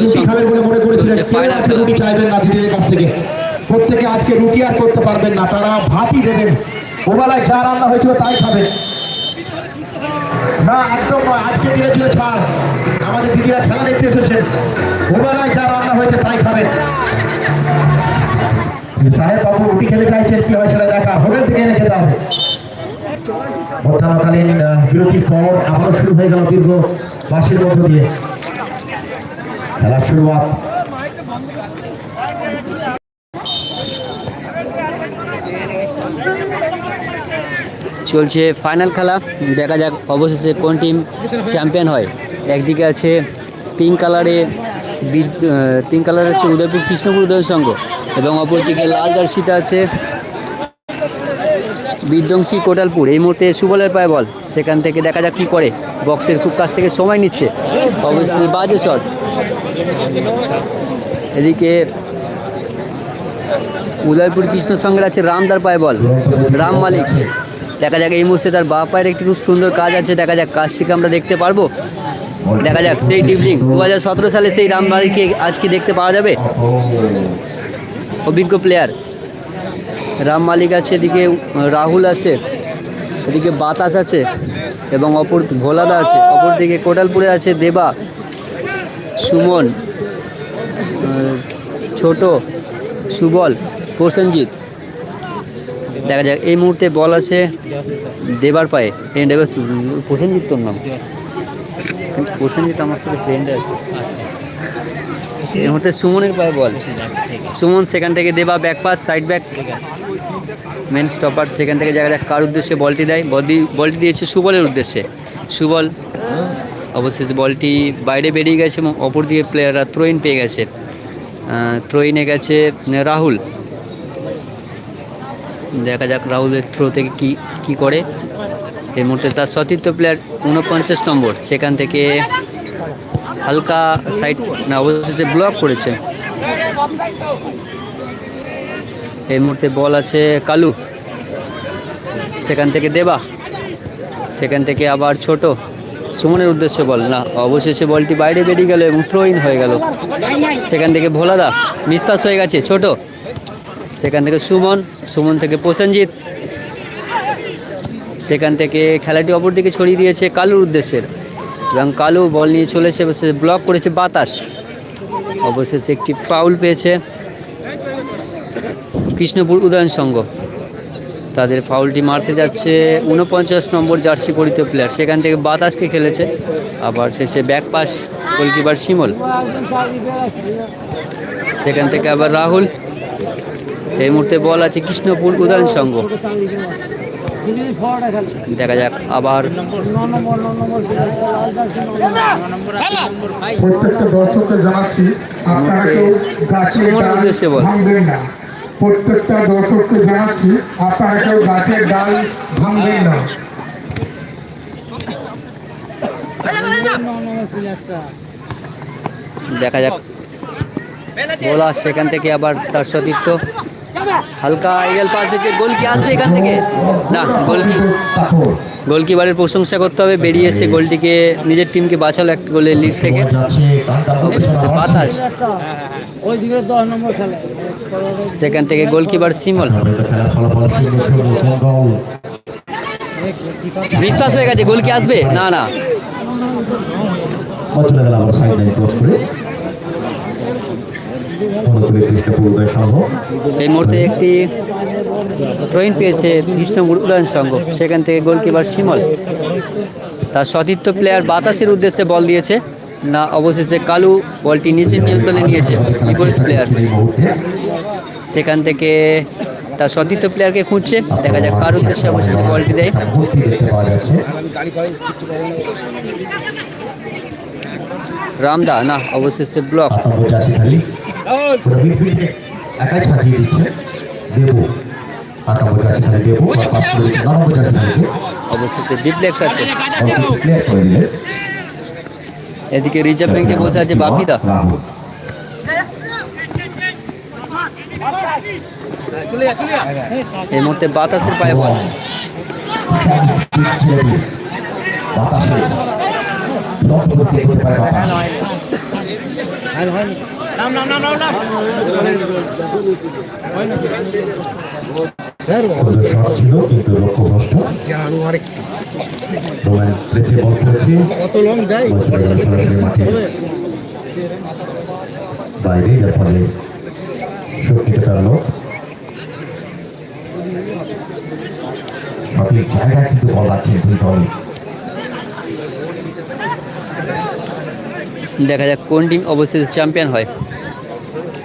রুটি খাবেন বলে মনে করেছিলেন কেউ আজকে রুটি চাইবেন না দিদিদের কাছ থেকে। প্রত্যেকে আজকে রুটি আর করতে পারবেন না তারা ভাতই দেবেন। ওবেলায় যা রান্না হয়েছিল তাই খাবেন। না একদম নয়, আজকে দিয়েছিল ছাড়। আমাদের দিদিরা খেলা দেখতে এসেছেন ওবেলায় যা রান্না হয়েছে তাই খাবেন। সাহেব বাবু রুটি খেতে চাইছেন কি হয় সেটা দেখা? হোটেল থেকে এনে খেতে হবে। আহ, বিরতির পর আবারও শুরু হয়ে গেল দীর্ঘ মাসের মধ্য দিয়ে। খেলার শুরুয়াত। চলছে ফাইনাল খেলা। দেখা যাক অবশেষে কোন টিম চ্যাম্পিয়ন হয়। একদিকে আছে পিঙ্ক কালারে পিঙ্ক কালার আছে উদয়পুর কৃষ্ণপুর উদয় সংঘ এবং অপরদিকে লাল জার্সিতে আছে বিধ্বংসী কোটালপুর। এই মুহূর্তে সুবলের পায়ে বল। সেখান থেকে দেখা যাক কী করে। বক্সের খুব কাছ থেকে সময় নিচ্ছে। অবশ্যই বাজে শট। এদিকে উদয়পুর কৃষ্ণ সঙ্গের আছে রামদার পায় বল। রাম মালিক। দেখা যাক এই মুহূর্তে তার বা পায়ের একটি খুব সুন্দর কাজ আছে। দেখা যাক কাজটিকে আমরা দেখতে পারব। দেখা যাক সেই ডিবলিং দু হাজার সতেরো সালে সেই রাম মালিককে আজকে দেখতে পাওয়া যাবে। অভিজ্ঞ প্লেয়ার রাম মালিক আছে, এদিকে রাহুল আছে, এদিকে বাতাস আছে এবং অপর ভোলাদা আছে। অপর দিকে কোটালপুরে আছে দেবা। সুমন ছোট সুবল, প্রসেনজিৎ। দেখা যাক, এই মুহূর্তে বল আছে দেবার পায়ে। এই দেবার প্রসেনজিৎ তোর নাম? প্রসেনজিৎ আমার সাথে ফ্রেন্ড আছে। এই মুহূর্তে সুমনের পায়ে বল। সুমন সেখান থেকে Deba back pass side back main stopper সেখান থেকে যাক কার উদ্দেশ্যে বলটি দেয়। বলটি দিয়েছে সুবলের উদ্দেশ্যে। সুবল অবশেষে বলটি বাইরে বেরিয়ে গেছে এবং অপর দিকে প্লেয়াররা থ্রোইন পেয়ে গেছে। থ্রোইনে গেছে রাহুল। দেখা যাক রাহুলের থ্রো থেকে কি কি করে। এই মুহূর্তে তার সতীর্থ প্লেয়ার উনপঞ্চাশ নম্বর। সেখান থেকে হালকা সাইড না, অবশেষে ব্লক করেছে। এই মুহূর্তে বল আছে কালু। সেখান থেকে দেবা। সেখান থেকে আবার ছোট। সুমনের উদ্দেশ্যে বল। না, অবশেষে বলটি বাইরে বেরিয়ে গেল এবং থ্রো ইন হয়ে গেল। সেখান থেকে ভোলাদা মিসপাস হয়ে গেছে, ছোট। সেখান থেকে সুমন সুমন থেকে প্রসেনজিৎ। সেখান থেকে খেলাটি অপর দিকে ছড়িয়ে দিয়েছে কালুর উদ্দেশ্যের এবং কালু বল নিয়ে চলেছে, অবশেষে ব্লক করেছে বাতাস। অবশেষে একটি ফাউল পেয়েছে কৃষ্ণপুর উদয়ন সংঘ। তাদের ফাউলটি মারতে যাচ্ছে উনপঞ্চাশ নম্বর জার্সি পরিত প্লেয়ার সেখান থেকে বাতাসকে খেলেছে। আবার শেষে ব্যাক পাস গোলকিপার শিমল। সেখান থেকে আবার রাহুল। এই মুহূর্তে বল আছে কৃষ্ণপুর উদয়ন সংঘ। দেখা যাক আবার। সুমন উদ্দেশ্যে বল। প্রত্যেকটা দর্শককে জানাচ্ছি, আপনারা কেউ গাছের ডাল ভাঙবেন না। দেখা যাক। বলা সেখান থেকে আবার তার সতীর্থ। হালকা এগেল পাস দিচ্ছে। গোল কি আসবে এখান থেকে। না গোল কি? গোলকিপারের প্রশংসা করতে হবে, বেরিয়ে এসে গোলটিকে নিজের টিমকে বাঁচালো এক গোলের লিড থেকে। বাতাস। সেখান থেকে গোলকিপার সিমল বিশ্বাস হয়ে গেছে গোল কি আসবে? না না বল চলে গেল আবার সাইড লাইন ক্রস করে অনুকূলে কৃষ্ণপুর উদয় সংঘ এই মুহূর্তে একটি থ্রোইন পেয়েছে কৃষ্ণপুর উদয়ন সংঘ, সেখান থেকে গোলকিপার শিমল। তার সতীর্থ প্লেয়ার বাতাসের উদ্দেশ্যে বল দিয়েছে, না অবশেষে কালু বলটি নিচের নিয়ন্ত্রণে নিয়েছে বিপরীত প্লেয়ার সেখান থেকে তার সতীর্থ প্লেয়ারকে খুঁজছে, দেখা যাক কার উদ্দেশ্যে অবশেষে বলটি দেয়। রামদা, না, অবশেষে ব্লক মিডফিল্ডে একাই সাজিয়ে দিচ্ছে। দেবো। অবশেষে ডিপ্লেক্স আছে। ক্লিয়ার করে দিলেন এদিকে রিজার্ভ বেঞ্চে বসে আছে বাপিদা এই মুহূর্তে বাতাসের পায়ে বল। বাতাসে। বাইরে যার ফলে শক্তিটা টানলো সঠিক জায়গায় কিন্তু বল আছে দুই দল দেখা যাক কোন টিম অবশেষে চ্যাম্পিয়ন হয়।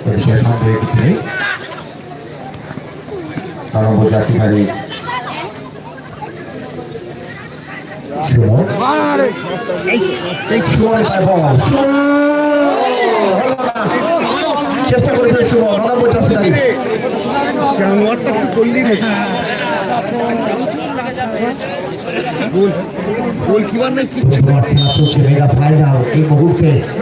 এদিকে সন্দেহের কিছু নেই সুমন এই সুমন চেষ্টা করেছে সুমন করলি রে গোল গোল কিবার নাই কি সুমন খেলা চলছে মেগা ফাইনাল এই মুহূর্তে হ্যাঁ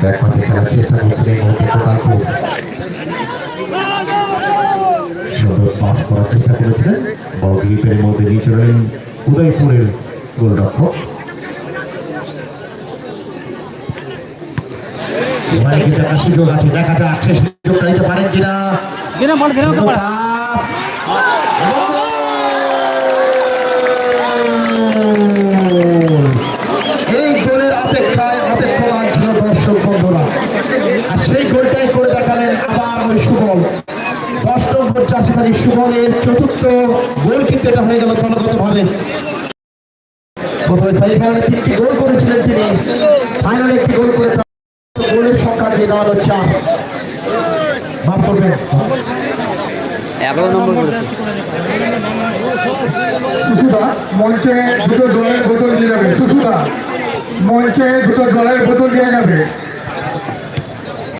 ব্যাক পাসে খেলার চেষ্টা করছে এই মুহূর্তে কোটালপুর সুন্দর পাস করার চেষ্টা করেছিলেন বল গ্রিপের মধ্যে নিয়ে চলেন উদয়পুরের গোলরক্ষক সুযোগ আছে দেখা যাক সে সুযোগটা নিতে পারেন কিনা গেনা বল গেনা সুন্দর বল পাস। এই গোলের অপেক্ষায় অপেক্ষমান ছিল দর্শক বন্ধুরা আর সেই গোলটাই করে দেখালেন আবার ওই সুবল দশ চাষিধারী সুবলের চতুর্থ গোল কিন্তু এটা হয়ে গেল দলগতভাবে প্রথমে সেমিফাইনালে তিনটি গোল করেছিলেন তিনি। ফাইনালে একটি গোল করে গোলের সংখ্যা দিয়ে দেওয়া হলো চার। মাফ করবেন। এগারো নম্বর করেছে মঞ্চে দুটো জলের বোতল দিয়ে যাবে। মঞ্চে দুটো জলের বোতল দিয়ে যাবে।